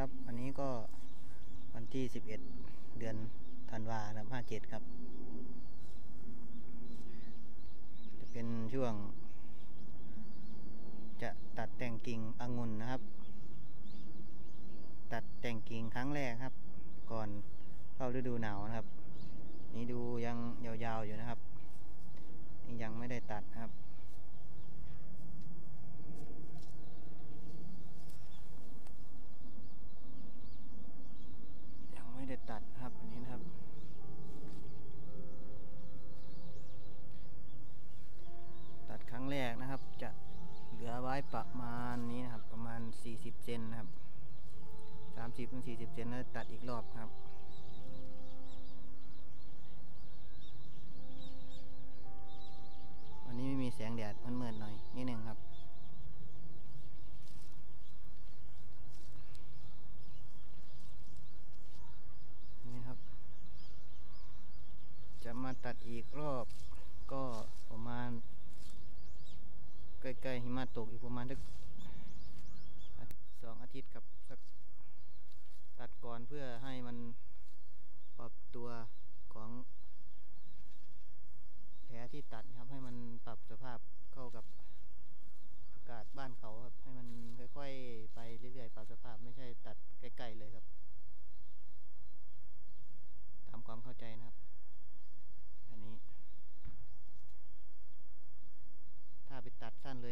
ครับ วันนี้ก็วันที่ 11 เดือนธันวาคม57 ครับ จะเป็นช่วง จะตัดแต่งกิ่งองุ่นนะครับ ตัดแต่งกิ่งครั้งแรกครับ ก่อนเข้าฤดูหนาวนะครับ นี่ดูยังยาวๆอยู่นะครับ นี่ยังไม่ได้ตัดนะครับ ยังไม่ได้ตัดครับอันนี้นะครับ ตัดครั้งแรกนะครับ จะ เหลือไว้ประมาณนี้นะครับ ประมาณ 40 เซนนะครับ 30ถึง40 เซนแล้วตัดอีกรอบครับ วันนี้ไม่มีแสงแดดมันมืดๆหน่อยนิดหนึ่งครับนี่ครับ จะมาตัดอีกรอบก็ประมาณ ใกล้ๆหิมะตกอีกประมาณสักสองอาทิตย์ครับสักตัดก่อนเพื่อให้มันปรับตัวของแผลที่ตัดครับให้มันปรับสภาพเข้ากับอากาศบ้านเขาครับ ให้มันค่อยๆ ไปเรื่อยๆ ปรับสภาพไม่ใช่ตัดใกล้ๆเลยครับ ตามความเข้าใจนะครับ อัน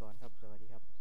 ก่อนครับ สวัสดีครับ